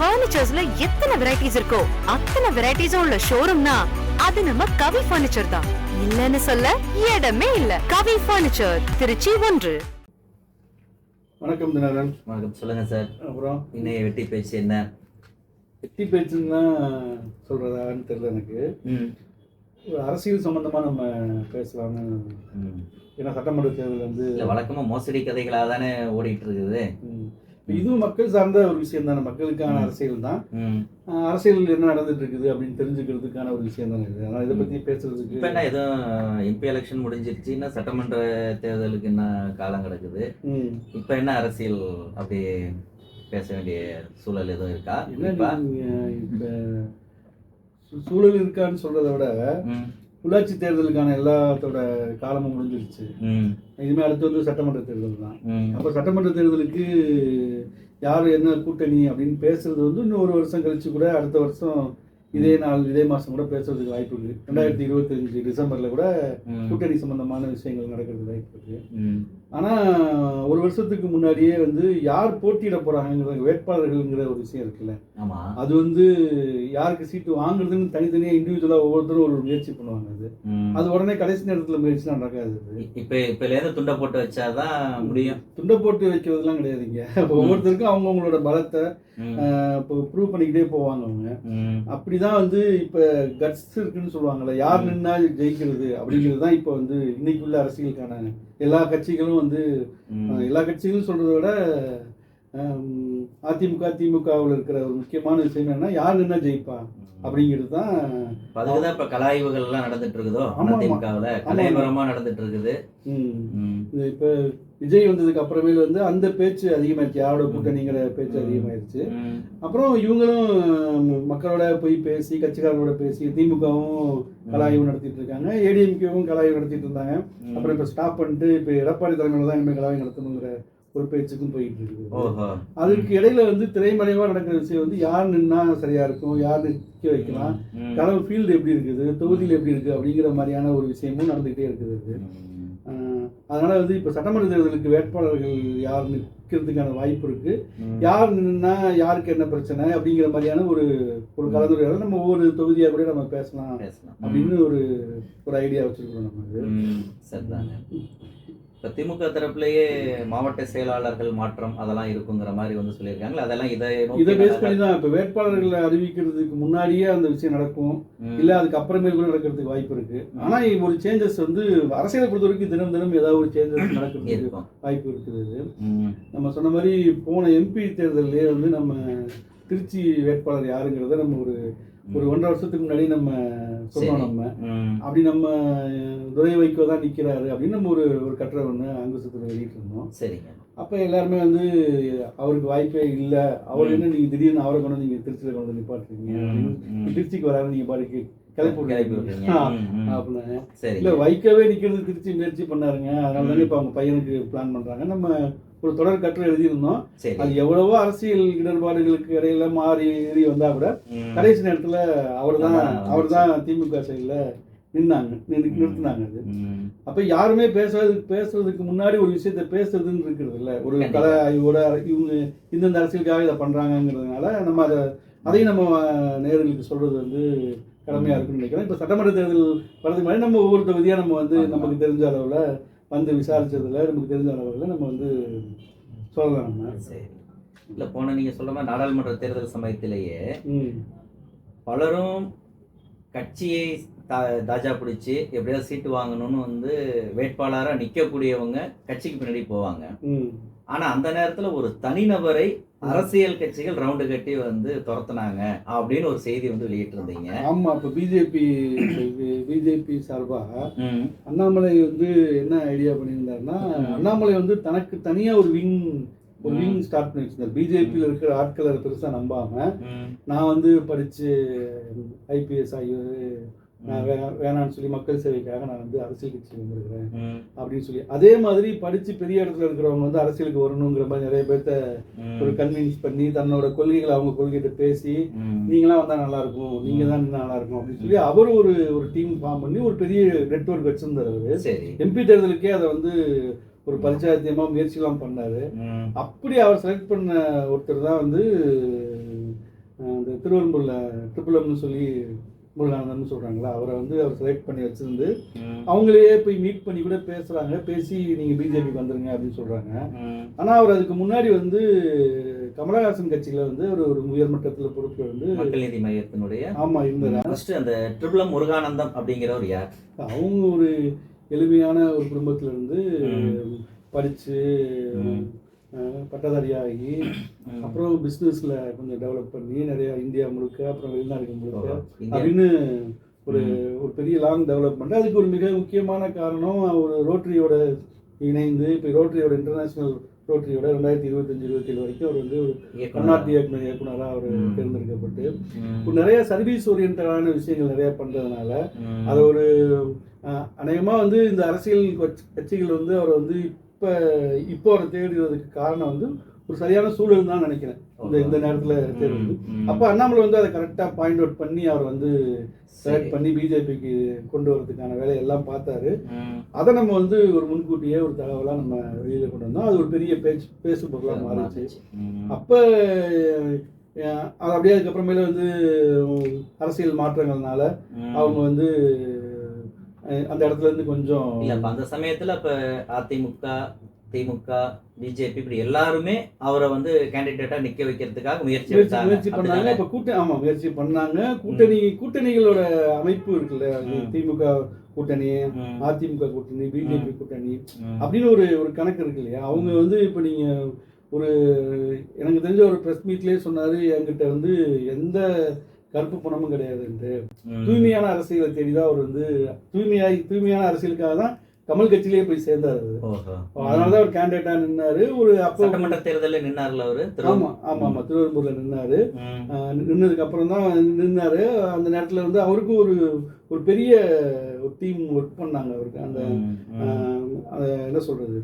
ஃபர்னிச்சர்ஸ்ல எத்தனை வெரைட்டிஸ் இருக்கோ அத்தனை வெரைட்டிஸும் உள்ள ஷோரூம்னா அது நம்ம கவி ஃபர்னிச்சர் தான். இல்லன்னு சொல்ல இடமே இல்ல. கவி ஃபர்னிச்சர் திருச்சி ஒன்று. வணக்கம் தினகரன். வணக்கம். சொல்லுங்க சார். அப்புறம்? இன்னைய வெட்டி பேச்சு என்ன? வெட்டி பேச்சுன்னு தான் சொல்கிறதான்னு தெரியல எனக்கு. ஒரு அரசியல் சம்மந்தமாக நம்ம பேசலாம்னு. ஏன்னா சட்டமன்ற தேர்தல் வந்து வழக்கமா மோசடி கதைகளாக தானே ஓடிட்டு இருக்குது. இதுவும் மக்கள் சார்ந்த ஒரு விஷயம் தானே. மக்களுக்கான அரசியல் தான். அரசியல் என்ன நடந்துட்டு இருக்குது அப்படின்னு தெரிஞ்சுக்கிறதுக்கான ஒரு விஷயம் தானே இது. அதனால் இதை பற்றி இப்ப பேசுறதுக்கு என்ன எதுவும் எம்பி எலெக்ஷன் முடிஞ்சிருச்சு இன்னும் சட்டமன்ற தேர்தலுக்கு என்ன காலம் கிடக்குது? இப்ப என்ன அரசியல் அப்படி பேச வேண்டிய சூழல் எதுவும் இருக்கா? என்ன இப்ப? இப்போ சூழல் இருக்கான்னு சொல்கிறத விட. உள்ளாட்சி தேர்தலுக்கான எல்லாத்தோட காலமும் முடிஞ்சிருச்சு. இனிமேல் அடுத்து வந்து சட்டமன்ற தேர்தல் தான். அப்போ சட்டமன்ற தேர்தலுக்கு யார் என்ன கூட்டணி அப்படின்னு பேசுறது வந்து இன்னும் ஒரு வருஷம் கழிச்சு கூட அடுத்த வருஷம் இதே நாள் இதே மாதம் கூட பேசுறதுக்கு வாய்ப்பு இருக்கு ரெண்டாயிரத்தி இருபத்தஞ்சு டிசம்பரில் கூட. கூட்டணி சம்பந்தமான விஷயங்கள் நடக்கிறதுக்கு வாய்ப்பு இருக்கு. ஆனால் ஒரு வருஷத்துக்கு முன்னாடியே வந்து யார் போட்டியிட போகிறாங்கிற வேட்பாளர்கள்ங்கிற ஒரு விஷயம் இருக்குல்ல. அது வந்து யாருக்கு சீட்டு வாங்குறதுன்னு தனித்தனியாக இண்டிவிஜுவலாக ஒவ்வொருத்தரும் ஒரு முயற்சி பண்ணுவாங்க அது. அது உடனே கடைசி நேரத்தில் முயற்சி நடக்காது இப்ப இப்பல இருந்து துண்டை போட்டு வச்சாதான் முடியும். துண்டை போட்டு வைக்கிறதுலாம் கிடையாதுங்க ஒவ்வொருத்தருக்கும் அவங்கவுங்களோட பலத்தை. இப்போ ப்ரூவ் பண்ணிக்கிட்டே போவாங்க அவங்க. அப்படிதான் வந்து இப்போ கட்ஸ் இருக்குன்னு சொல்லுவாங்கல்ல யார் நின்னா ஜெயிக்கிறது அப்படிங்கிறது தான் இப்போ வந்து இன்னைக்குள்ள அரசியலுக்கான எல்லா கட்சிகளும் வந்து எல்லா கட்சிகளும் சொல்றதை விட அதிமுக திமுகவில் இருக்கிற ஒரு முக்கியமான விஷயம் என்னன்னா யார் நின்னா ஜெயிப்பா? அப்படிங்கிறது தான் அதுக்குதான் இப்ப கலாய்வுகள் எல்லாம் நடந்துட்டு இருக்குதோ. அதிமுகவுல கலையபுரமா நடந்துட்டு இருக்குது இப்போ விஜய் வந்ததுக்கு அப்புறமேல வந்து அந்த பேச்சு அதிகமாயிருச்சு. யாரோட கூட்டணிங்கிற பேச்சு அதிகமாயிருச்சு. அப்புறம் இவங்களும் மக்களோட போய் பேசி கட்சிக்காரங்களோட பேசி திமுகவும் கலாய்வு நடத்திட்டு இருக்காங்க ஏடிஎம்கேவும் கலாய்வு நடத்திட்டு இருந்தாங்க. அப்புறம் இப்போ ஸ்டாப் பண்ணிட்டு இப்போ எடப்பாடி தலைமையில தான் இனிமேல் கலாய்வு நடத்தணுங்கிற ஒரு பேச்சுக்கும் போயிட்டு இருக்குது ஓஹோ அதுக்கு இடையில வந்து திரைமறைவா நடக்கிற விஷயம் வந்து யார் நின்னா சரியா இருக்கும் யார் நிற்க வைக்கலாம் ம். களவு ஃபீல்டு எப்படி இருக்குது தொகுதியில் எப்படி இருக்குது அப்படிங்கிற மாதிரியான ஒரு விஷயமும் நடந்துகிட்டே இருக்குது அதனால வந்து இப்போ சட்டமன்ற தேர்தலுக்கு வேட்பாளர்கள் யார் நிற்கிறதுக்கான வாய்ப்பு இருக்கு. யார் நின்னா யாருக்கு என்ன பிரச்சனை அப்படிங்கிற மாதிரியான ஒரு ஒரு கலந்துரையாடல் நம்ம ஒவ்வொரு தொகுதியாக கூட நம்ம பேசலாம் அப்படின்னு ஒரு ஒரு ஐடியா வச்சிருக்கோம் நம்ம அது. ம். சரிதாங்க இப்ப திமுக தரப்புலயே மாவட்ட செயலாளர்கள் மாற்றம் அதெல்லாம் இருக்குங்கிற மாதிரி வந்து சொல்லியிருக்காங்களா அதெல்லாம் இதை இதை பேஸ் பண்ணி தான் இப்போ வேட்பாளர்களை அறிவிக்கிறதுக்கு முன்னாடியே அந்த விஷயம் நடக்கும். இல்லை அதுக்கு அப்புறமேல் கூட நடக்கிறதுக்கு வாய்ப்பு இருக்கு. ஆனால் ஒரு சேஞ்சஸ் வந்து அரசியலை பொறுத்த வரைக்கும் தினம் தினம் ஏதாவது ஒரு சேஞ்சஸ் நடக்கிறதுக்கு வாய்ப்பு இருக்குது. நம்ம சொன்ன மாதிரி போன எம்பி தேர்தல்லே வந்து நம்ம திருச்சி வேட்பாளர் யாருங்கிறத நம்ம ஒரு ஒரு ஒன்றரை வருஷத்துக்கு முன்னாடி நம்ம சொன்னோம் சரி. நம்ம. அப்படி நம்ம துரை வைக்கோ தான் நிற்கிறாரு அப்படின்னு நம்ம ஒரு ஒரு கட்டுரை ஒன்று அங்குசத்தில் வெளியிட்டிருந்தோம். சரிங்க. அப்போ எல்லாருமே வந்து அவருக்கு வாய்ப்பே இல்லை. அவர் என்ன நீங்கள் திடீர்னு அவரை கொண்டு நீங்கள் திருச்சியில் கொண்டு வந்து நிப்பாட்டுறீங்க அப்படின்னு. திருச்சிக்கு வராரு நீங்கள் பாட்டுக்கு கிளப்பி இல்லை வைக்கவே நிற்கிறது திருச்சி முயற்சி பண்ணாருங்க. அதனால தானே இப்போ அவங்க பையனுக்கு பிளான் பண்ணுறாங்க நம்ம ஒரு தொடர் கட்டுரை எழுதியிருந்தோம் அது எவ்வளவோ அரசியல் இடர்பாடுகளுக்கு இடையில மாறி ஏறி வந்தா கூட. கடைசி நேரத்துல அவர் தான் அவர் தான் திமுக சைடில் நின்னாங்க நின்னு- நிறுத்தினாங்க அது. அப்ப யாருமே பேசுறதுக்கு பேசுறதுக்கு முன்னாடி ஒரு விஷயத்த பேசுறதுன்னு இருக்கிறது இல்ல ஒரு. கலை ஆய்வோட இவங்க இந்தந்த அரசியலுக்காக இதை பண்றாங்கங்கிறதுனால நம்ம அதை அதையும் நம்ம நேர்களுக்கு சொல்றது வந்து கடமையா இருக்குன்னு நினைக்கிறோம் இப்ப சட்டமன்ற தேர்தல் வரதுக்கு முன்னாடி நம்ம ஒவ்வொரு தொகுதியா நம்ம வந்து. நமக்கு தெரிஞ்ச அளவுல வந்து விசாரிச்சதுல நமக்கு தெரிஞ்ச அளவுல நம்ம வந்து சொல்லலாம் நம்ம. சரி. இல்ல போன நீங்க சொல்ற மாதிரி நாடாளுமன்ற தேர்தல் சமயத்திலேயே பலரும் கட்சியை தா- தாஜா பிடிச்சி எப்படியாவது சீட்டு வாங்கணும்னு வந்து வேட்பாளரா நிக்கக்கூடியவங்க கட்சிக்கு பின்னாடி போவாங்க. ம் ஆனா அந்த நேரத்துல ஒரு தனிநபரை அரசியல் கட்சிகள் ரவுண்டு கட்டி வந்து துரத்துனாங்க அப்படின்னு ஒரு செய்தி வந்து வெளியிட்டிருந்தீங்க ஆமா இப்ப பிஜேபி பிஜேபி சார்பா ம். அண்ணாமலை வந்து என்ன ஐடியா பண்ணியிருந்தாருன்னா அண்ணாமலை வந்து தனக்கு தனியா ஒரு விங் ஒரு விங் ஸ்டார்ட் பண்ணி வச்சிருந்தார் பிஜேபியில் இருக்கிற ஆட்களை அதை பெருசா நம்பாம. நான் வந்து படிச்சு ஐபிஎஸ் ஆகி நான் வே வேணாம்னு சொல்லி மக்கள் சேவைக்காக நான் வந்து அரசியல் கட்சி வந்திருக்கிறேன். அப்படின்னு சொல்லி அதே மாதிரி படிச்சு பெரிய இடத்துல இருக்கிறவங்க வந்து அரசியலுக்கு வரணுங்கிற மாதிரி நிறைய பேர்த்த ஒரு. கன்வின்ஸ் பண்ணி தன்னோட கொள்கைகளை அவங்க கொள்கைகிட்ட பேசி. நீங்களாம் வந்தா நல்லா இருக்கும் நீங்க தான் நல்லா இருக்கும் அப்படின்னு சொல்லி அவர் ஒரு ஒரு டீம் ஃபார்ம் பண்ணி ஒரு பெரிய நெட்வொர்க் வச்சிருந்தார் அவரு எம்பி தேர்தலுக்கே அதை வந்து ஒரு பரிச்சாத்தியமா முயற்சிலாம் பண்ணாரு. அப்படி அவர் செலக்ட் பண்ண ஒருத்தர் தான் வந்து திருவெரும்பூர்ல ட்ரிபிள் எம்னு சொல்லி முருகானந்தன் சொல்றாங்களா? அவரை வந்து அவர் செலக்ட் பண்ணி வச்சிருந்து ம், அவங்களே போய் மீட் பண்ணி கூட பேசுறாங்க. பேசி நீங்க பிஜேபிக்கு வந்துருங்க அப்படின்னு சொல்றாங்க. ம், ஆனா அவர் அதுக்கு முன்னாடி வந்து கமலஹாசன் கட்சியில வந்து ஒரு ஒரு உயர்மட்டத்துல பொறுப்பு வந்து மக்கள் நீதி மையத்தினுடைய ஆமா இருந்தாரு. ஃபர்ஸ்ட் அந்த ட்ரிபிளம் முருகானந்தம் அப்படிங்கிறவர் யார்? அவங்க ஒரு எளிமையான ஒரு குடும்பத்துல இருந்து ம். படிச்சு ம். அஹ், பட்டதாரியாகி. அப்புறம் பிஸ்னஸ்ல கொஞ்சம் டெவலப் பண்ணி நிறைய இந்தியா முழுக்க அப்புறம் வெளிநாடுகள் ஓ, முழுக்க அப்படின்னு ஒரு ஒரு பெரிய லாங் டெவலப்மெண்ட் அதுக்கு ஒரு மிக முக்கியமான காரணம் ஒரு ரோட்டரியோட இணைந்து இப்போ ரோட்டரியோட இன்டர்நேஷனல் ரோட்டரியோட ரெண்டாயிரத்தி இருபத்தஞ்சு இருபத்தேழு வரைக்கும் அவர் வந்து ஒரு. பன்னாட்டு இயக்குனர் இயக்குனராக அவர். தேர்ந்தெடுக்கப்பட்டு இப்போ நிறைய சர்வீஸ் ஓரியன்டான விஷயங்கள் நிறைய பண்றதுனால ம், அது ஒரு அஹ், அநேகமா வந்து இந்த அரசியல் கட்சி- கட்சிகள் வந்து அவர் வந்து இப்ப இப்போ அவரை தேடுறதுக்கு காரணம் வந்து ஒரு சரியான சூழல் தான் நினைக்கிறேன். இந்த இந்த நேரத்துல தேடுறது. அப்ப அண்ணாமலை வந்து அதை கரெக்டா பாயிண்ட் அவுட் பண்ணி அவர் வந்து. செலக்ட் பண்ணி பிஜேபிக்கு கொண்டு வரதுக்கான வேலையெல்லாம் பார்த்தாரு. அதை நம்ம வந்து ஒரு முன்கூட்டியே ஒரு தகவலா நம்ம வெளியில கொண்டு வந்தோம். அது ஒரு பெரிய பேச்சு பேசு பொருளா மாறிச்சு அப்ப அது அப்படியே அதுக்கப்புறமேல வந்து அரசியல் மாற்றங்கள்னால. அவங்க வந்து அந்த இடத்துல இருந்து கொஞ்சம் இல்ல அப்ப அந்த சமயத்துல இப்ப அதிமுக திமுக பிஜேபி இப்படி எல்லாருமே அவரை வந்து கேண்டிடேட்டா நிக்க வைக்கிறதுக்காக முயற்சி முயற்சி பண்ணாங்க? இப்ப கூட்ட ஆமா முயற்சி பண்ணாங்க. கூட்டணி கூட்டணிகளோட அமைப்பு இருக்குல்ல. திமுக கூட்டணி அதிமுக கூட்டணி பிஜேபி கூட்டணி அப்படின்னு ஒரு ஒரு கணக்கு இருக்கு இல்லையா? அவங்க வந்து இப்ப நீங்க ஒரு எனக்கு தெரிஞ்ச ஒரு பிரஸ் மீட்லயே சொன்னாரு என்கிட்ட வந்து எந்த கருப்பு பணமும் கிடையாதுன்ட்டு ம். தூய்மையான அரசியலை தேடிதான் அவர் வந்து தூய்மையாய் தூய்மையான அரசியலுக்காக தான் கமல் கட்சியிலேயே போய் சேர்ந்தாரு அவரு. ஓஹோ. அதனாலதான் அவர் கேண்டிடேட்டா நின்னாரு. ஒரு அப்போ சட்டமன்ற தேர்தலில் நின்னார்ல அவரு? ஆமா ஆமா ஆமா. திருவெரும்பூர்ல நின்னாரு. நின்னதுக்கு அப்புறம் தான் நின்னாரு. அந்த நேரத்துல வந்து அவருக்கு ஒரு ஒரு பெரிய ஒரு டீம் ஒர்க் பண்ணாங்க அவருக்கு. அந்த என்ன சொல்றது?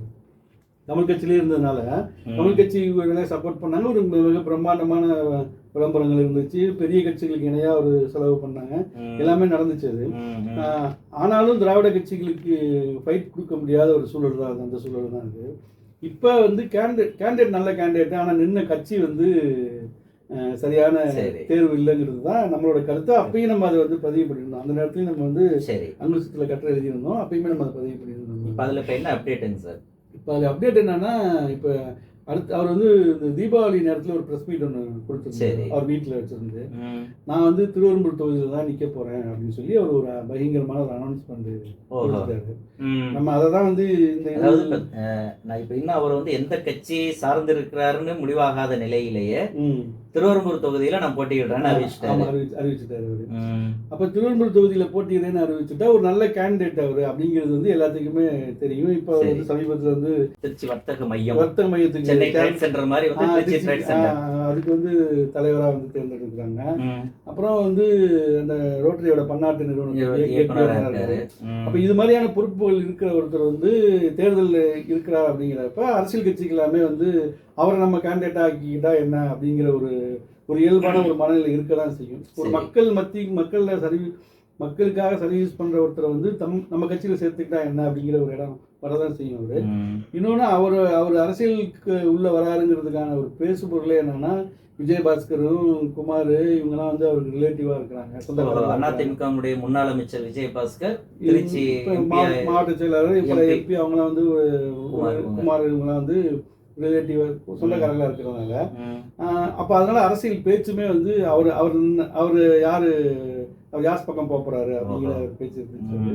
தமிழ் கட்சியிலே இருந்ததுனால. தமிழ் கட்சி சப்போர்ட் பண்ணாங்க. ஒரு மிக பிரம்மாண்டமான விளம்பரங்கள் இருந்துச்சு. பெரிய கட்சிகளுக்கு இணையா ஒரு செலவு பண்ணாங்க. எல்லாமே நடந்துச்சு அது. ஆனாலும் திராவிட கட்சிகளுக்கு ஃபைட் கொடுக்க முடியாத ஒரு சூழல் தான் அது. அந்த சூழல் தான் இது இப்போ வந்து கேண்டிடேட் கேண்டிடேட் நல்ல கேண்டிடேட் ஆனால் நின்ன கட்சி வந்து சரியான சரி. தேர்வு இல்லைங்கிறது தான் நம்மளோட கருத்து. அப்பயும் நம்ம அதை வந்து பதிவு பண்ணியிருந்தோம் அந்த நேரத்துலையும் நம்ம வந்து சரி. அங்குசத்தில் கட்டுரை எழுதியிருந்தோம். அப்பயுமே நம்ம அதை பதிவு இப்ப பண்ணியிருந்தோம் அதுல இப்ப என்ன அப்டேட்டுங்க சார் இப்போ அது அப்டேட் என்னன்னா இப்போ அடுத்து அவர் வந்து இந்த தீபாவளி நேரத்தில் ஒரு ப்ரெஸ் மீட் ஒன்று. கொடுத்துருந்தாரு அவர் வீட்டில் வச்சிருந்து நான் வந்து திருவெரும்பூர் தொகுதியில் தான் நிற்க போகிறேன் அப்படின்னு சொல்லி அவர் ஒரு பயங்கரமான ஒரு அனௌன்ஸ்மெண்ட். கொடுத்துட்டாரு. நம்ம அதை தான் வந்து இந்த அதாவது நான் இப்ப இன்னும் அவர் வந்து எந்த கட்சி சார்ந்து இருக்கிறாருன்னு முடிவாகாத நிலையிலேயே. திருவரம்பூர் தொகுதியில நான் போட்டியிடுறேன்னு அறிவிச்சிட்டாரு. அறிவிச்சு- அறிவிச்சுட்டாரு அவரு. அப்ப திருவெரும்பூர் தொகுதியில போட்டியிடுறேன்னு அறிவிச்சுட்டா ஒரு நல்ல கேண்டிடேட் அவரு அப்படிங்கிறது வந்து எல்லாத்துக்குமே தெரியும். இப்ப வந்து சமீபத்துல வந்து திருச்சி வர்த்தக மையம். வர்த்தக மையத்துக்கு சென்னை ட்ரேட் சென்டர் மாதிரி வந்து திருச்சி ட்ரேட் சென்டர் அதுக்கு வந்து தலைவரா வந்து தேர்ந்தெடுக்கிறாங்க அப்புறம் வந்து அந்த ரோட்டரியோட பன்னாட்டு நிறுவனத்துக்கு இயக்குனரா இயக்குனரா இருக்காரு. இருக்காரு. ம், அப்ப இது மாதிரியான பொறுப்புகள் இருக்கிற ஒருத்தர் வந்து தேர்தலில் இருக்கிறார் அப்படிங்கிறப்ப அரசியல் கட்சிகள் எல்லாமே வந்து அவரை நம்ம கேண்டிடேட் ஆக்கிக்கிட்டா என்ன அப்படிங்கிற ஒரு ஒரு இயல்பான ஒரு மனநிலை இருக்க தான் செய்யும். ஒரு சரி. மக்கள் மத்தி மக்கள்ல சர்வீஸ் மக்களுக்காக சர்வீஸ் பண்ற ஒருத்தரை வந்து தம் நம்ம கட்சியில சேர்த்துக்கிட்டா என்ன அப்படிங்கிற ஒரு இடம் வரதான் செய்யும் அவரு ம், இன்னொன்று அவர் அவர் அரசியலுக்கு உள்ள வராருங்கிறதுக்கான ஒரு பேசு பொருளே என்னன்னா விஜயபாஸ்கரும் குமார் இவங்கெல்லாம் வந்து அவருக்கு ரிலேட்டிவா இருக்கிறாங்க. அதிமுகவுடைய முன்னாள் அமைச்சர் விஜயபாஸ்கர் திருச்சி மாவட்ட செயலாளர் இப்போ. எம்பி அவங்களாம் வந்து குமார் ஒரு இவங்க. குமார் இவங்களாம் வந்து ரிலேட்டிவ் சொந்தக்காரங்களா இருக்கிறதுனால அப்ப அதனால அரசியல் பேச்சுமே வந்து அவர் அவர் அவர் யாரு யாஸ் பக்கம் போக போறாரு அப்படிங்கிற பேச்சு இருந்துச்சு.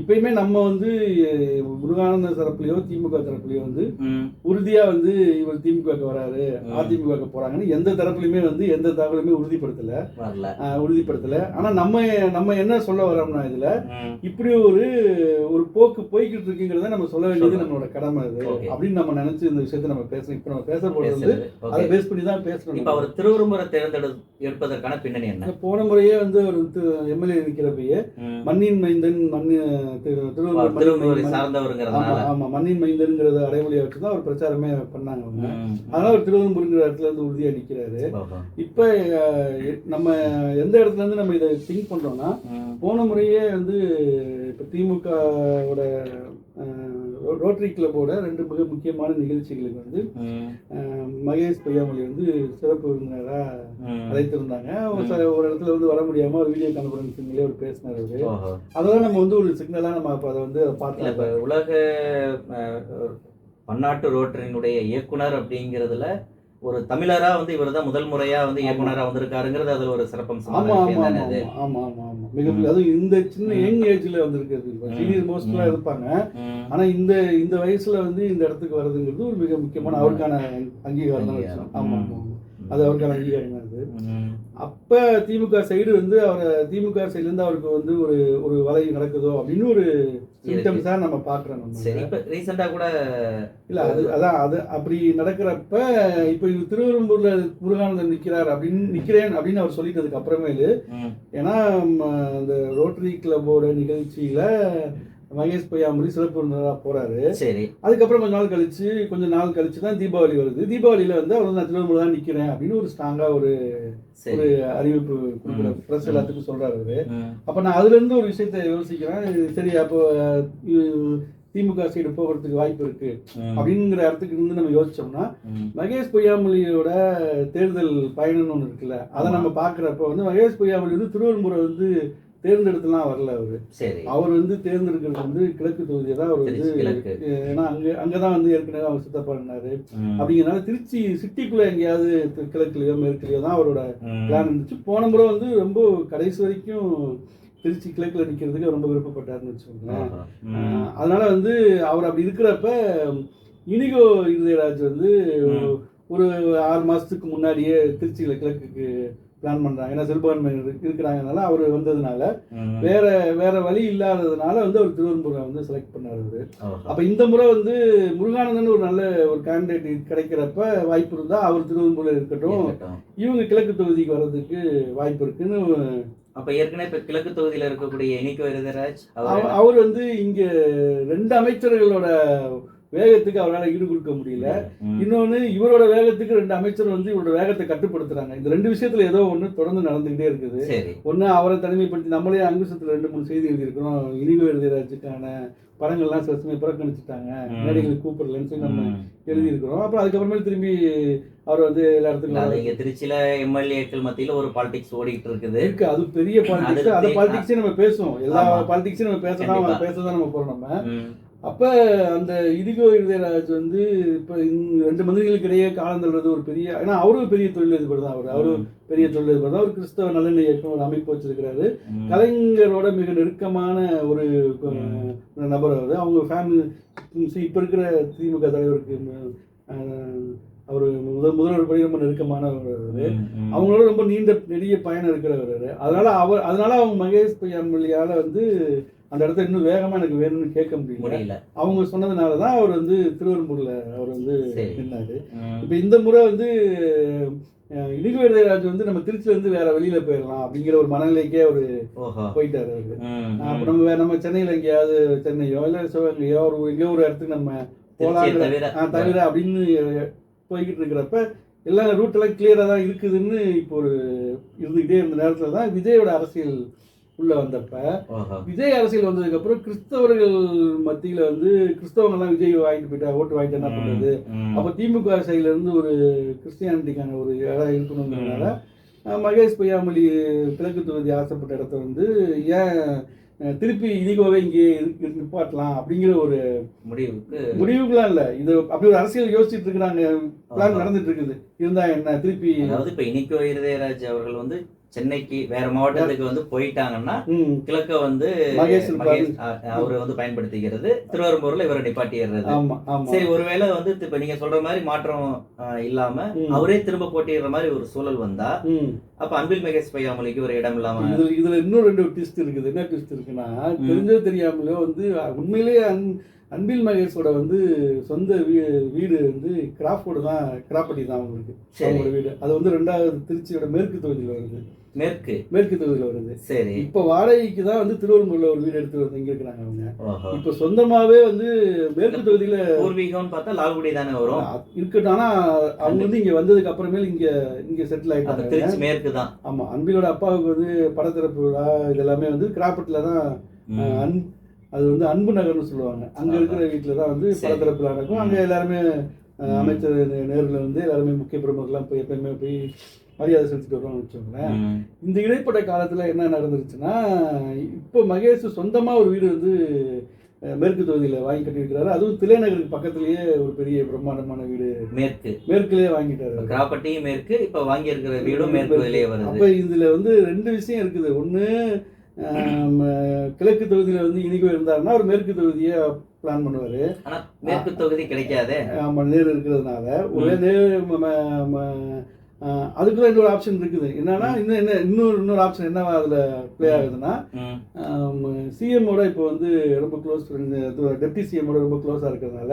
இப்பயுமே நம்ம வந்து முருகானந்த தரப்புலையோ திமுக தரப்புலையோ வந்து உறுதியா வந்து இவர் திமுக வராரு. அதிமுக போறாங்கன்னு எந்த தரப்புலையுமே வந்து எந்த தகவலுமே உறுதிப்படுத்தல. உறுதிப்படுத்தல. ஆனா நம்ம நம்ம என்ன சொல்ல வரோம்னா இதுல இப்படி ஒரு ஒரு போக்கு போய்கிட்டு இருக்குங்கிறத நம்ம சொல்ல வேண்டியது. நம்மளோட கடமை அது. அப்படின்னு நம்ம நினைச்சு இந்த விஷயத்தை நம்ம பேசணும் இப்ப நம்ம பேச போறது வந்து. அதை. பேஸ் பண்ணி தான் பேசணும் இப்ப அவர் திருவரும்புரை தேர்ந்தெடு எடுப்பதற்கான பின்னணி என்ன? போன முறையே வந்து அவர் எம்எல்ஏ இருக்கிறப்பயே. மண்ணின் மைந்தன் மண்ணி திரு- திருவள்ளுவர் சார்ந்தவருங்கிறதுனால. ஆமா மண்ணின் மைந்தன்ங்கிறத அடைமொழியை வச்சு தான் அவர் பிரச்சாரமே பண்ணாங்க அவங்க. அதனால அவர் திருவெரும்புங்கிற இடத்துல இருந்து உறுதியா நிக்கிறாரு. இப்ப நம்ம எந்த இடத்துல இருந்து நம்ம இதை திங்க் பண்றோம்னா போன முறையே வந்து இப்போ திமுகவோட ரோட்டரி கிளப்போட ரெண்டு மிக முக்கியமான நிகழ்ச்சிகளுக்கு வந்து மகேஷ் பொய்யாமொழி வந்து சிறப்பு விருந்தினராக. அழைத்திருந்தாங்க. ஒரு இடத்துல வந்து வர முடியாம ஒரு வீடியோ கான்ஃபரன்சிங்லேயே ஒரு பேசினார் அவரு. அதெல்லாம் நம்ம வந்து ஒரு சிக்னலாக நம்ம அதை வந்து பார்த்தோம் இப்ப உலக பன்னாட்டு ரோட்டரியினுடைய இயக்குனர் அப்படிங்கிறதுல ஒரு தமிழரா வந்து இவர் தான் முதல் முறையா வந்து இயக்குனரா வந்திருக்காருங்கிறது அதுல ஒரு சிறப்பம்சமான விஷயம் தானே அது? ஆமா ஆமா ஆமா மிக அதுவும் இந்த சின்ன யங் ஏஜ்ல வந்திருக்கிறது. சீனியர் மோஸ்ட்லாம். இருப்பாங்க. ஆனா இந்த இந்த வயசுல வந்து இந்த இடத்துக்கு வர்றதுங்கிறது ஒரு மிக முக்கியமான அவருக்கான அங்கீகாரம் தான். ஆமா. அது அவருக்கான அங்கீகாரம் தான். அப்ப திமுக சைடு வந்து அவரை திமுக சைடுல இருந்து அவருக்கு வந்து ஒரு ஒரு வலை நடக்குதோ அப்படின்னு ஒரு சிம்டம்ஸா நம்ம பாக்குறோம் சரி இப்ப ரீசெண்டா கூட இல்ல அது அதான் அது அப்படி நடக்கிறப்ப இப்ப இவர் திருவெரும்பூர்ல முருகானந்தன் நிக்கிறார் அப்படின்னு நிக்கிறேன் அப்படின்னு அவர் சொல்லிட்டதுக்கு அப்புறமேலு. ஏன்னா ம, இந்த ரோட்டரி கிளப்போட நிகழ்ச்சியில மகேஷ் பொய்யாமொழி சிறப்பு விருந்தினராக போறாரு சரி அதுக்கப்புறம் கொஞ்ச நாள் கழிச்சு கொஞ்ச நாள் கழிச்சு தான் தீபாவளி வருது தீபாவளியில வந்து அவர் நான் திருவண்ணாமலை தான் நிக்கிறேன் அப்படின்னு ஒரு ஸ்ட்ராங்கா ஒரு ஒரு அறிவிப்பு கொடுக்குறாரு. பிரஸ் எல்லாத்துக்கும் சொல்றாரு அவரு. அப்ப நான் அதுல இருந்து ஒரு விஷயத்தை யோசிக்கிறேன் சரி அப்போ திமுக சைடு போகிறதுக்கு வாய்ப்பு இருக்கு. அப்படிங்கிற இடத்துக்கு இருந்து நம்ம யோசிச்சோம்னா. மகேஷ் பொய்யாமொழியோட தேர்தல் பயணம்னு ஒன்று இருக்குல்ல அதை. நம்ம பார்க்குறப்ப வந்து மகேஷ் பொய்யாமொழி வந்து திருவள்ளுவரை வந்து தேர்ந்தெடுத்துலாம் வரல அவரு சரி அவர் வந்து தேர்ந்தெடுக்கிறது வந்து கிழக்கு தொகுதியை தான் அவர் வந்து. ஏன்னா அங்க அங்கதான் வந்து ஏற்கனவே அவர் சித்தப்பா இருந்தாரு. அப்படிங்கிறனால திருச்சி சிட்டிக்குள்ள எங்கேயாவது கிழக்குலயோ மேற்குலயோ தான் அவரோட. பிளான் இருந்துச்சு போன முறை வந்து ரொம்ப கடைசி வரைக்கும் திருச்சி கிழக்குல நிக்கிறதுக்கு ரொம்ப விருப்பப்பட்டாருன்னு வச்சுக்கோங்களேன் அதனால வந்து அவர் அப்படி இருக்கிறப்ப இனிகோ இருதயராஜ் வந்து. ஒரு ஆறு மாசத்துக்கு முன்னாடியே திருச்சியில கிழக்குக்கு பிளான் பண்றாங்க ஏன்னா சிறுபான்மை இருக்கிறாங்கனால அவர் வந்ததுனால. வேற வேற வழி இல்லாததுனால வந்து அவர் திருவன்புரை வந்து செலக்ட் பண்ணாரு அவரு. அப்ப இந்த முறை வந்து முருகானந்தன் ஒரு நல்ல ஒரு கேண்டிடேட் கிடைக்கிறப்ப வாய்ப்பு இருந்தா அவர் திருவன்புரை இருக்கட்டும். இவங்க கிழக்கு தொகுதிக்கு வர்றதுக்கு வாய்ப்பு இருக்குன்னு அப்ப ஏற்கனவே இப்ப கிழக்கு தொகுதியில இருக்கக்கூடிய இனிக்கோ அவ- அவர் வந்து இங்க ரெண்டு அமைச்சர்களோட வேகத்துக்கு அவரால் ஈடு கொடுக்க முடியல. ம். இன்னொன்னு இவரோட வேகத்துக்கு ரெண்டு அமைச்சர் வந்து இவரோட வேகத்தை கட்டுப்படுத்துறாங்க. இந்த ரெண்டு விஷயத்துல ஏதோ ஒண்ணு தொடர்ந்து நடந்துகிட்டே இருக்குது. ஒண்ணு அவரை தனிமைப்படுத்தி நம்மளே அங்குசத்துல ரெண்டு மூணு செய்தி எழுதியிருக்கிறோம். இனிகோ எழுதிராஜுக்கான படங்கள்லாம் சில சமயம் புறக்கணிச்சுட்டாங்க. ம். மேடைகளுக்கு கூப்பிடலன்னு சொல்லி நம்ம. எழுதியிருக்கிறோம். அப்புறம் அதுக்கப்புறமேல் திரும்பி அவர் வந்து எல்லா இடத்துக்கும் இங்க திருச்சியில எம்எல்ஏக்கள் மத்தியில ஒரு பாலிடிக்ஸ் ஓடிட்டு இருக்குது. இருக்கு. அது பெரிய பாலிடிக்ஸ் அது அந்த பாலிடிக்ஸே நம்ம பேசுவோம். எல்லா. பாலிடிக்ஸையும் நம்ம பேசதான். பேசதான் நம்ம போறோம் நம்ம. அப்ப அந்த இடிகோ இருதயராஜ் வந்து இப்ப ரெண்டு மந்திரிகளுக்கு இடையே காலம் தள்ளுறது ஒரு பெரிய ஏன்னா அவரும் பெரிய தொழிலதிபர் தான் அவர் அவரும். பெரிய தொழிலதிபர் தான் ஒரு கிறிஸ்தவ நல்லெண்ணெய் இயக்கம் ஒரு அமைப்பு வச்சிருக்கிறாரு. கலைஞரோட மிக நெருக்கமான ஒரு நபர் அவர் அவங்க ஃபேமிலி இப்ப இருக்கிற திமுக தலைவருக்கு அவர் முதல் முதல்வர் படி ரொம்ப நெருக்கமானவர் அவரு. அவங்களோட ரொம்ப நீண்ட நெடிய பயணம் இருக்கிறவர் அவரு. அதனால அவர் அதனால அவங்க மகேஷ் பொய்யாமொழியால வந்து அந்த இடத்த இன்னும் வேகமா எனக்கு வேணும்னு கேட்க முடியல அவங்க சொன்னதுனால தான் அவர் வந்து திருவெரும்பூர்ல அவர் வந்து. நின்னாரு. இப்போ இந்த முறை வந்து அஹ், இனிகோ இளையராஜ் வந்து நம்ம திருச்சியில இருந்து வேற வெளியில போயிடலாம் அப்படிங்கிற ஒரு மனநிலைக்கே அவர் போயிட்டாரு அவரு. அப்போ. நம்ம நம்ம சென்னையில எங்கேயாவது சென்னையோ இல்லை சிவகங்கையோ ஒரு எங்கேயோ ஒரு இடத்துக்கு நம்ம போலாங்கிற தவிர அப்படின்னு போய்கிட்டு இருக்கிறப்ப எல்லா ரூட் எல்லாம் கிளியரா தான் இருக்குதுன்னு இப்போ ஒரு இருந்துகிட்டே இருந்த நேரத்துல தான் விஜயோட அரசியல் உள்ள வந்தப்ப விஜய் அரசியல் வந்ததுக்கு அப்புறம் கிறிஸ்தவர்கள் மத்தியில வந்து கிறிஸ்தவங்க எல்லாம் விஜய் வாங்கிட்டு போயிட்டா ஓட்டு வாங்கிட்டு என்ன பண்றது? ம். அப்ப திமுக சைடுல இருந்து ஒரு கிறிஸ்டியானிட்டிக்கான ஒரு இடம் இருக்கணுங்கிறதுனால மகேஷ் பொய்யாமொழி கிழக்கு தொகுதி ஆசைப்பட்ட இடத்த வந்து ஏன் திருப்பி இனிகோவே இங்கே நிப்பாட்டலாம் அப்படிங்கிற ஒரு முடிவுக்கு முடிவுக்குலாம் இல்ல. இது அப்படி ஒரு அரசியல் யோசிச்சுட்டு இருக்கிறாங்க. பிளான். நடந்துட்டு இருக்குது. இருந்தா என்ன? திருப்பி அதாவது இப்ப இனிக்கோ இருதயராஜ் அவர்கள் வந்து சென்னைக்கு வேற மாவட்டத்துக்கு வந்து போயிட்டாங்கன்னா கிழக்க வந்து அவரு வந்து பயன்படுத்திக்கிறது. திருவாரூர்ல இவரை நிப்பாட்டிடுறது. சரி ஒருவேளை வந்து இப்ப நீங்க சொல்ற மாதிரி மாற்றம் இல்லாம. அவரே திரும்ப போட்டியிடுற மாதிரி ஒரு சூழல் வந்தா. அப்ப அன்பில் மகேஷ் பையாமலிக்கு ஒரு இடம் இல்லாம இதுல இதுல இன்னும் ரெண்டு ட்விஸ்ட் இருக்குது. என்ன ட்விஸ்ட் இருக்குன்னா தெரிஞ்சோ தெரியாமலோ வந்து உண்மையிலேயே அன் அன்பில் மகேஷோட வந்து சொந்த வீடு வந்து கிராஃபோர்டு தான் கிராப்பட்டி தான் அவங்களுக்கு. சரி. அவங்களோட வீடு. அது வந்து ரெண்டாவது திருச்சியோட மேற்கு தொகுதியில் வருது. மேற்கு. மேற்கு தொகுதியில் வருது. சரி. இப்போ வாடகைக்கு தான் வந்து திருவள்ளூர்ல ஒரு வீடு எடுத்து வந்து இங்க இருக்கிறாங்க அவங்க. இப்போ சொந்தமாவே வந்து மேற்கு தொகுதியில பூர்வீகம்னு பார்த்தா லால்குடி தானே வரும். இருக்கட்டும். ஆனா அவங்க வந்து இங்க வந்ததுக்கு அப்புறமேல் இங்க இங்க செட்டில் ஆயிட்டாங்க. திருச்சி மேற்கு தான். ஆமா. அன்பிலோட அப்பாவுக்கு வந்து படத்திறப்பு விழா இதெல்லாமே வந்து கிராப்பட்டில் தான் அன் அது வந்து அன்பு நகர்னு சொல்லுவாங்க. அங்க. இருக்கிற வீட்டில் தான் வந்து சரி. பலதரப்பில் நடக்கும். அங்க எல்லாருமே. அமைச்சர் நேர்ல வந்து எல்லாருமே முக்கிய பிரமுகர்லாம் போய் எப்பயுமே போய் மரியாதை செலுத்திட்டு வருவாங்கன்னு வச்சுக்கோங்களேன். இந்த இடைப்பட்ட காலத்துல என்ன நடந்துருச்சுன்னா இப்போ மகேஷ் சொந்தமா ஒரு வீடு வந்து மேற்கு தொகுதியில வாங்கி கட்டியிருக்கிறாரு. அதுவும் திலைநகருக்கு பக்கத்துலயே ஒரு பெரிய பிரம்மாண்டமான வீடு. மேற்கு. மேற்குலயே வாங்கிட்டாரு. கிராப்பட்டியும் மேற்கு இப்ப வாங்கி இருக்கிற வீடும் மேற்கு வெளியே வருது. அப்ப இதுல வந்து ரெண்டு விஷயம் இருக்குது. ஆம், கிழக்கு தொகுதியில வந்து இனிகோ இருந்தாருன்னா அவர் மேற்கு தொகுதியை பிளான் பண்ணுவாரு. மேற்கு தொகுதி கிடைக்காதே. ஆமா நேர் இருக்கிறதுனால. ஒரே நேர் அதுக்குள்ள இன்னொரு ஆப்ஷன் இருக்குது என்னன்னா இன்னும் என்ன இன்னொரு இன்னொரு ஆப்ஷன் என்னவா அதுல ப்ளே ஆகுதுன்னா சிஎம்மோட இப்போ வந்து ரொம்ப க்ளோஸ் டெப்டி சிஎம்மோட ரொம்ப க்ளோஸாக இருக்கிறதுனால.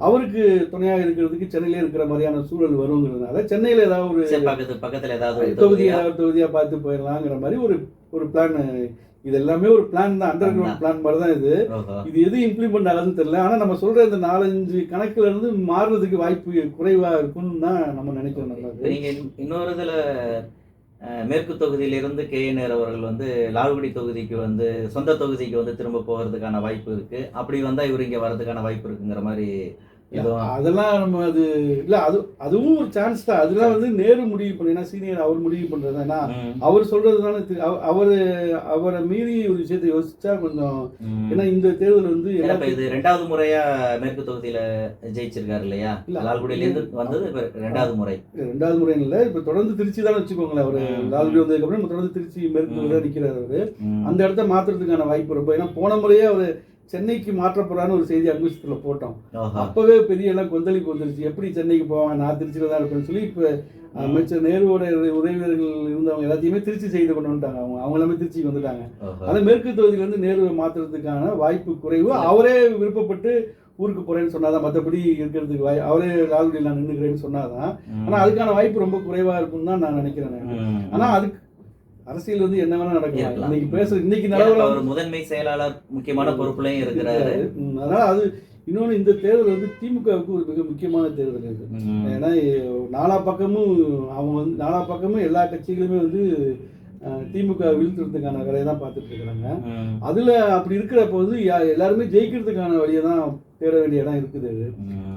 அவருக்கு துணையாக இருக்கிறதுக்கு சென்னையிலே இருக்கிற மாதிரியான சூழல் வருங்கிறதுனால சென்னையில் ஏதாவது ஒரு பக்கத்துல ஏதாவது ஒரு தொகுதி? ஏதாவது தொகுதியாக பார்த்து போயிடலாங்கிற மாதிரி ஒரு ஒரு பிளான் இது எல்லாமே ஒரு பிளான் தான் அண்டர் கிரவுண்ட் பிளான் மாதிரி தான் இது. இது எது இம்ப்ளிமெண்ட் ஆகுதுன்னு தெரியல. ஆனால் நம்ம சொல்ற இந்த நாலஞ்சு கணக்குல இருந்து மாறுறதுக்கு வாய்ப்பு குறைவா இருக்கும்னு தான் நம்ம நினைக்கிறோம். இப்ப நீங்க இன்- இன்னொரு இதுல மேற்கு தொகுதியிலிருந்து கே. நேர் அவர்கள் வந்து லால்குடி தொகுதிக்கு வந்து சொந்த தொகுதிக்கு வந்து திரும்ப போகிறதுக்கான வாய்ப்பு இருக்கு. அப்படி வந்தா இவர் இங்க வர்றதுக்கான வாய்ப்பு இருக்குங்கிற மாதிரி அதெல்லாம் நம்ம அது இல்ல அது அதுவும் ஒரு சான்ஸ் தான். அதெல்லாம் வந்து நேரு முடிவு பண்ண சீனியர் அவர் முடிவு பண்றது ஏன்னா ம், அவர் சொல்றது தானே திரு- அவ- அவரு அவரை மீறி ஒரு விஷயத்தை யோசிச்சா கொஞ்சம். ஏன்னா இந்த தேர்தல் வந்து இது ரெண்டாவது முறையா மேற்கு தொகுதியில ஜெயிச்சிருக்காரு இல்லையா? இல்ல. லால்குடியில இருந்து வந்தது இப்ப ரெண்டாவது முறை. ரெண்டாவது முறை இல்ல. இப்ப தொடர்ந்து திருச்சி தான் வச்சுக்கோங்களேன் அவரு. லால்குடி வந்ததுக்கு அப்புறம் தொடர்ந்து திருச்சி மேற்கு நிக்கிறாரு அவரு. அந்த இடத்த மாத்துறதுக்கான வாய்ப்பு ரொம்ப. ஏன்னா போன முறையே அவரு சென்னைக்கு மாற்றப்படுறான்னு ஒரு செய்தி அங்குஷத்துல போட்டோம். அப்பவே பெரிய எல்லாம் கொந்தளிப்பு வந்துருச்சு எப்படி சென்னைக்கு போவாங்க நான் திருச்சியில தான் இருப்பேன்னு சொல்லி இப்ப அமைச்சர் நேருவோட உதவியர்கள் இருந்தவங்க எல்லாத்தையுமே திருச்சி செய்து கொண்டு வந்துட்டாங்க அவங்க அவங்க எல்லாமே திருச்சிக்கு வந்துட்டாங்க ஓஹோ. ஆனா மேற்கு தொகுதியில இருந்து நேருவை மாத்துறதுக்கான வாய்ப்பு குறைவு அவரே விருப்பப்பட்டு ஊருக்கு போறேன்னு சொன்னாதான் மற்றபடி இருக்கிறதுக்கு வாய் அவரே லால்குடியில் நான் நின்றுக்கிறேன்னு சொன்னாதான் ம். ஆனா அதுக்கான வாய்ப்பு ரொம்ப குறைவா இருக்கும்னு தான் நான் நினைக்கிறேன் நான். ம். ஆனா அதுக்கு அரசியல் வந்து என்ன வேணா நடக்கலாம். இன்னைக்கு பேசுற இன்னைக்கு நிலவரம் அவர் முதன்மை செயலாளர் முக்கியமான பொறுப்புலயும் இருக்கிறாரு அதனால அது இன்னொன்னு இந்த தேர்தல் வந்து திமுகவுக்கு ஒரு மிக முக்கியமான தேர்தல் ம். ஏன்னா நாலா பக்கமும் அவங்க வந்து நாலா பக்கமும் எல்லா கட்சிகளுமே வந்து திமுக வீழ்த்துறதுக்கான வேலையை தான் பார்த்துட்டு இருக்கிறாங்க. அதுல அப்படி இருக்கிறப்ப வந்து யா- எல்லாருமே ஜெயிக்கிறதுக்கான வழியை தான் தேட வேண்டிய இடம் இருக்குது. அது.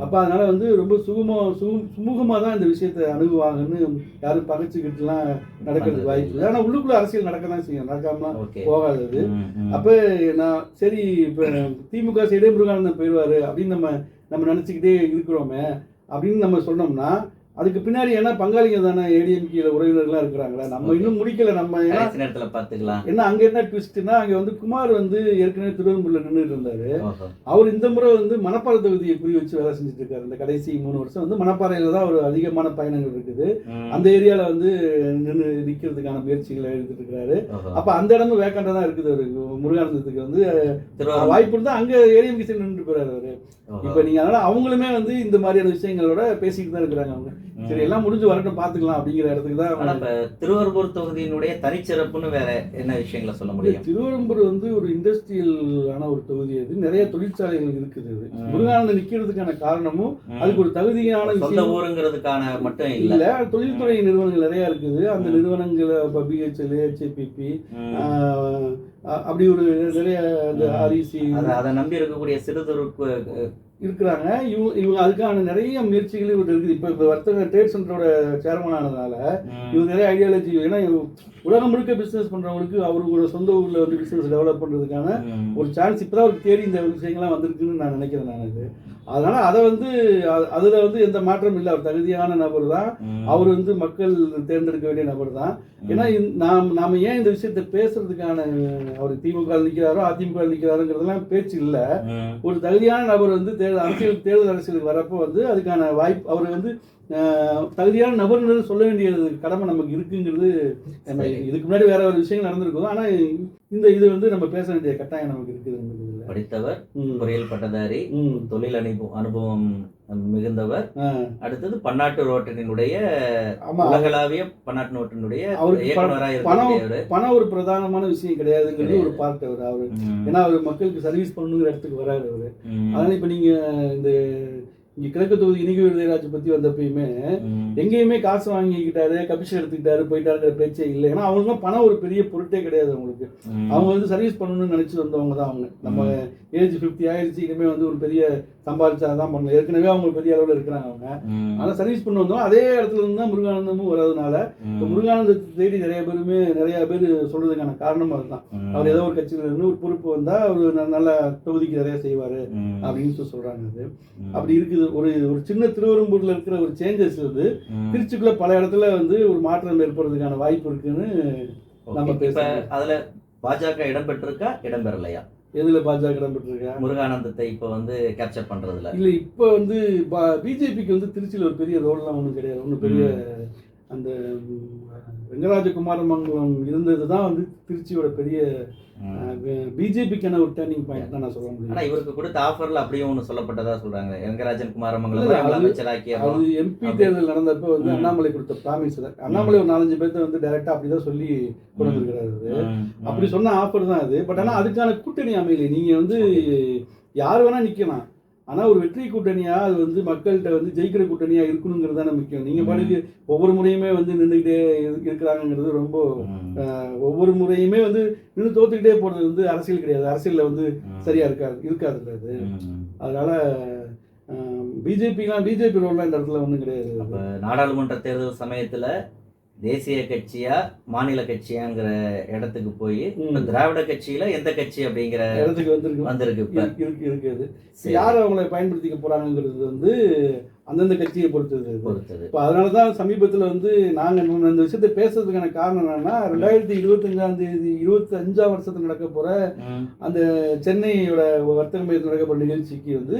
அப்ப அதனால வந்து ரொம்ப சுகமா சுகம் சுமூகமா தான் இந்த விஷயத்தை அணுகுவாங்கன்னு யாரும் பகைச்சுக்கிட்டுலாம் நடக்கிறதுக்கு வாய்ப்பு இல்லை. ஆனா உள்ளுக்குள்ள அரசியல் நடக்க தான் செய்யும். நடக்காமலாம் ஓகே. போகாது அது. ம், ம். அப்ப நான் சரி இப்ப திமுக சைடே முருகானந்தன் போயிடுவாரு அப்படின்னு நம்ம நம்ம நினைச்சுக்கிட்டே இருக்கிறோமே அப்படின்னு நம்ம சொன்னோம்னா அதுக்கு பின்னாடி ஏன்னா பங்காளிங்க தானே ஏடிஎம்கேல உறவினர்கள்லாம் இருக்கிறாங்களா நம்ம. இன்னும் முடிக்கல நம்ம ஏன்னா நேரத்துல பாத்துக்கலாம் என்ன அங்க என்ன ட்விஸ்ட்னா அங்க வந்து குமார் வந்து ஏற்கனவே திருவெம்பூர்ல நின்றுட்டு இருந்தாரு. அவர் இந்த முறை வந்து மணப்பாறை தொகுதியை குறி வச்சு வேலை செஞ்சுட்டு இருக்காரு இந்த கடைசி மூணு வருஷம் வந்து மணப்பாறையில தான் ஒரு அதிகமான பயணங்கள் இருக்குது. அந்த ஏரியால வந்து நின்று நிக்கிறதுக்கான முயற்சிகளை எடுத்துட்டு இருக்காரு ஓஹோ. அப்ப அந்த இடமும் வேக்கண்டா தான் இருக்குது அவருக்கு முருகானந்தத்துக்கு வந்து வாய்ப்பு இருந்தா அங்க கிசன் நின்று போறாரு அவரு. இப்ப நீங்க அதனால அவங்களுமே வந்து இந்த மாதிரியான விஷயங்களோட பேசிட்டு தான் இருக்கிறாங்க அவங்க. சரி எல்லாம் முடிஞ்சு வரட்டும் பாத்துக்கலாம் அப்படிங்கிற இடத்துக்கு தான் இப்ப திருவரம்பூர் தொகுதியினுடைய தனிச்சிறப்புன்னு வேற என்ன விஷயங்களை சொல்ல முடியும் திருவரம்பூர் வந்து ஒரு இண்டஸ்ட்ரியல் ஆன ஒரு தொகுதி அது நிறைய தொழிற்சாலைகள் இருக்குது. முருகானந்தம் நிக்கிறதுக்கான காரணமும். அதுக்கு ஒரு தகுதியான சொந்த ஊருங்கிறதுக்கான மட்டும் இல்ல தொழில்துறை நிறுவனங்கள் நிறைய இருக்குது அந்த. நிறுவனங்கள் இப்போ பிஹெச்எல் ஹெச்ஏபிபி. அப்படி ஒரு நிறைய இந்த ம். ஆர்இசி அத அதை நம்பி இருக்கக்கூடிய சிறு இருக்கிறாங்க. இவங்க இவங்க அதுக்கான நிறைய முயற்சிகள் இவர் இருக்குது. இப்போ இப்போ வர்த்தக ட்ரேட் சென்டரோட சேர்மன் ஆனதுனால இவர் நிறைய ஐடியாலஜி ஏன்னா உலகம் முழுக்க பிசினஸ் பண்றவங்களுக்கு அவங்களோட சொந்த ஊர்ல வந்து பிசினஸ் டெவலப் பண்றதுக்கான ஒரு சான்ஸ் இப்பதான் அவருக்கு தேடி இந்த விஷயங்கள்லாம் வந்திருக்குன்னு நான் நினைக்கிறேன் நான். அது அதனால அதை வந்து அதுல வந்து எந்த மாற்றம் இல்லை. அவர் தகுதியான நபர் தான். அவர் வந்து மக்கள் தேர்ந்தெடுக்க வேண்டிய நபர் தான். ஏன்னா நாம் நாம ஏன் இந்த விஷயத்தை பேசுறதுக்கான அவர் திமுக ல நிக்கிறாரோ அதிமுக ல நிக்கிறாருங்கிறதெல்லாம் பேச்சு இல்லை. ஒரு தகுதியான நபர் வந்து தேர்தல் அரசியல் தேர்தல் அரசியலுக்கு வரப்போ வந்து அதுக்கான வாய்ப்பு அவர் வந்து தகுதியான நபர்ன்றது சொல்ல வேண்டியது கடமை நமக்கு இருக்குங்கிறது நம்ம. இதுக்கு முன்னாடி வேற ஒரு விஷயங்கள் நடந்திருக்கும் ஆனா இந்த இது வந்து நம்ம பேச வேண்டிய கட்டாயம் நமக்கு இருக்குது படித்தவர். பொறியியல் பட்டதாரி. தொழில் அனுபவம் அனுபவம் மிகுந்தவர். அடுத்தது பன்னாட்டு ரோட்டனினுடைய ஆமா உலகளாவிய பன்னாட்டு ரோட்டனுடைய அவருக்கு இயக்குனராக பணம் ஒரு பிரதானமான விஷயம் கிடையாதுங்கிறது ஒரு பார்ட் அவர் அவரு. ஏன்னா அவர் மக்களுக்கு சர்வீஸ் பண்ணணுங்கிற இடத்துக்கு வராரு அவரு. அதனால இப்ப நீங்க இந்த இங்க கிழக்கு தொகுதி இனிகு விருதராஜ் பத்தி வந்தப்பயுமே. எங்கேயுமே காசு வாங்கிக்கிட்டாரு கமிஷன் எடுத்துக்கிட்டாரு போயிட்டாருங்கிற பேச்சே இல்லை ஏன்னா அவங்களுக்கும் பணம் ஒரு பெரிய பொருட்டே கிடையாது அவங்களுக்கு. அவங்க வந்து சர்வீஸ் பண்ணணும்னு நினைச்சு வந்தவங்க தான் அவங்க நம்ம ஏஜ் 50 ஆயிடுச்சு இனிமே வந்து ஒரு பெரிய சம்பாதிச்சாதான் பண்ணலாம் ஏற்கனவே அவங்க பெரிய அளவில் இருக்கிறாங்க அவங்க. ஆனால் சர்வீஸ் பண்ண வந்தோம் அதே இடத்துல இருந்து தான் முருகானந்தமும் வர்றதுனால இப்போ. முருகானந்தத்தை தேடி நிறைய பேருமே நிறைய பேர் சொல்றதுக்கான காரணம் அதுதான். அவர் ஏதோ ஒரு கட்சியில இருந்து ஒரு பொறுப்பு வந்தா அவர் ந- நல்ல தொகுதிக்கு நிறைய செய்வாரு. அப்படின்னு சொல்லி சொல்றாங்க அது. அப்படி இருக்குது ஒரு ஒரு சின்ன திருவெரும்பூர்ல இருக்கிற ஒரு சேஞ்சஸ் வந்து. திருச்சிக்குள்ள பல இடத்துல வந்து ஒரு மாற்றம் ஏற்படுறதுக்கான வாய்ப்பு இருக்குன்னு நம்ம பேசலாம். அதுல பாஜக இடம்பெற்றிருக்கா இடம்பெறலையா எதுல பாஜக இடம்பெற்றிருக்கா? முருகானந்தத்தை இப்ப வந்து கேப்சர் பண்றதுல. இல்ல இப்ப வந்து பிஜேபிக்கு வந்து திருச்சியில ஒரு பெரிய ரோல்லாம் ஒன்றும் கிடையாது. ஒன்றும் பெரிய அந்த ம், வெங்கராஜகுமாரமங்கலம் இருந்தது தான் வந்து திருச்சியோட பெரிய பிஜேபிக்கான ஒரு டேர்னிங் பாயிண்ட் தான் நான் சொல்ல ஆனா முடியும் இவருக்கு கொடுத்த ஆஃபர்ல அப்படியும் ஒண்ணு சொல்லப்பட்டதா சொல்றாங்க. எங்கராஜன் இல்ல, குமாரமங்கலம் முதலமைச்சராக்கி அது எம்பி தேர்தல் நடந்தப்ப வந்து. அண்ணாமலை கொடுத்த ப்ராமிஸ் அண்ணாமலை ஒரு நாலஞ்சு பேர்த்த வந்து டைரக்டா அப்படிதான் சொல்லி கொண்டு வந்திருக்கிறாரு. அப்படி சொன்ன ஆஃபர் தான் அது. பட் ஆனா அதுக்கான கூட்டணி அமையல. நீங்க வந்து யார் வேணா நிக்கலாம். ஆனா ஒரு வெற்றி கூட்டணியா அது வந்து மக்கள்கிட்ட வந்து ஜெயிக்கிற கூட்டணியா இருக்கணுங்கிறது தானே முக்கியம். நீங்க பாட்டுக்கு ஒவ்வொரு முறையுமே வந்து நின்றுக்கிட்டே இருக்கிறாங்கிறது ரொம்ப ஒவ்வொரு முறையுமே வந்து நின்று தோத்துக்கிட்டே போறது வந்து அரசியல் கிடையாது. அரசியல்ல வந்து சரியா இருக்காது இருக்காது அது. அதனால பிஜேபிலாம் பிஜேபி ரோல்லாம் இந்த இடத்துல ஒன்றும் கிடையாது. நாடாளுமன்ற தேர்தல் சமயத்துல தேசிய கட்சியா மாநில கட்சியாங்கிற இடத்துக்கு போய். திராவிட கட்சியில எந்த கட்சி அப்படிங்கிற இடத்துக்கு வந்திருக்கு வந்திருக்கு இருக்கு- இருக்கு இருக்குது. யார் அவங்கள பயன்படுத்திக்க போறாங்கிறது வந்து அந்தந்த கட்சியை பொறுத்தது. பொறுத்தது இப்போ அதனால தான் சமீபத்தில் வந்து நாங்கள் இந்த விஷயத்தை பேசுறதுக்கான காரணம் என்னன்னா ரெண்டாயிரத்தி இருபத்தஞ்சாம் தேதி இருபத்தி அஞ்சாம் வருஷத்துல நடக்க போற ம். அந்த சென்னையோட வர்த்தக மையத்தில் நடக்க போற நிகழ்ச்சிக்கு வந்து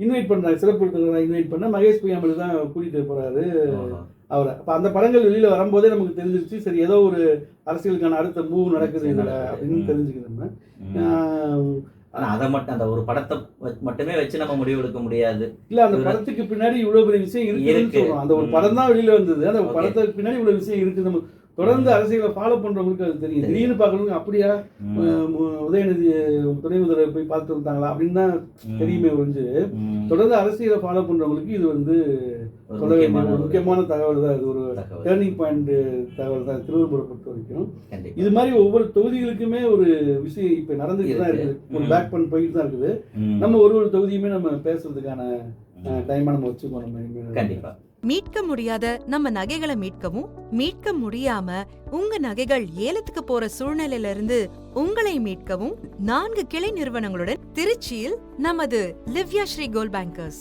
இன்வைட் பண்றாங்க சிறப்பு இன்வைட் பண்ண மகேஷ் பொய்யாமலி தான் கூட்டிட்டு போறாரு ஓஹோ. அவரை அப்போ அந்த படங்கள் வெளியில வரும்போதே நமக்கு தெரிஞ்சிருச்சு சரி ஏதோ ஒரு அரசியலுக்கான அடுத்த மூவ் நடக்குது இதுல அப்படின்னு தெரிஞ்சுக்குது நம்ம ம். ஆஹ் ஆனா அதை மட்டும் அந்த ஒரு படத்தை மட்டுமே வச்சு நம்ம முடிவெடுக்க முடியாது இல்ல அந்த படத்துக்கு பின்னாடி இவ்வளவு பெரிய விஷயம் இருக்குன்னு இருக்கு. சொல்றோம் அந்த ஒரு. படம் தான் வெளியில வந்தது அந்த. படத்துக்கு பின்னாடி இவ்வளவு விஷயம் இருக்கு நம்ம தொடர்ந்து அரசியலை ஃபாலோ பண்றவங்களுக்கு அது தெரியும். திடீர்னு பார்க்கறவங்க அப்படியா உதயநிதி துணை முதல்வர் போய் பார்த்துட்டு வந்தாங்களா அப்படின்னு தான். தெரியுமே ஒழிஞ்சு. தொடர்ந்து அரசியலை ஃபாலோ பண்றவங்களுக்கு இது வந்து ஒரு சொல்ல வேண்டிய முக்கியமான தகவல் தான் இது ஒரு. டேர்னிங் பாயிண்ட் தகவல் தான் திருவள்ளுவரை பொறுத்த வரைக்கும். இது மாதிரி ஒவ்வொரு தொகுதிகளுக்குமே ஒரு விஷயம் இப்ப நடந்துட்டு தான் இருக்கு. இருக்குது ஒரு. பேக் பண்ணி போயிட்டு தான் இருக்குது. நம்ம ஒரு ஒரு தொகுதியுமே நம்ம பேசுறதுக்கான டைமா நம்ம வச்சுக்கோ நம்ம இனிமே. கண்டிப்பா மீட்க முடியாத நம்ம நகைகளை மீட்கவும் மீட்க முடியாம உங்க நகைகள் ஏலத்துக்கு போற சூழ்நிலையில இருந்து உங்களை மீட்கவும் நான்கு கிளை நிறுவனங்களுடன் திருச்சியில் நமது லிவ்யா ஸ்ரீ கோல் பேங்கர்ஸ்.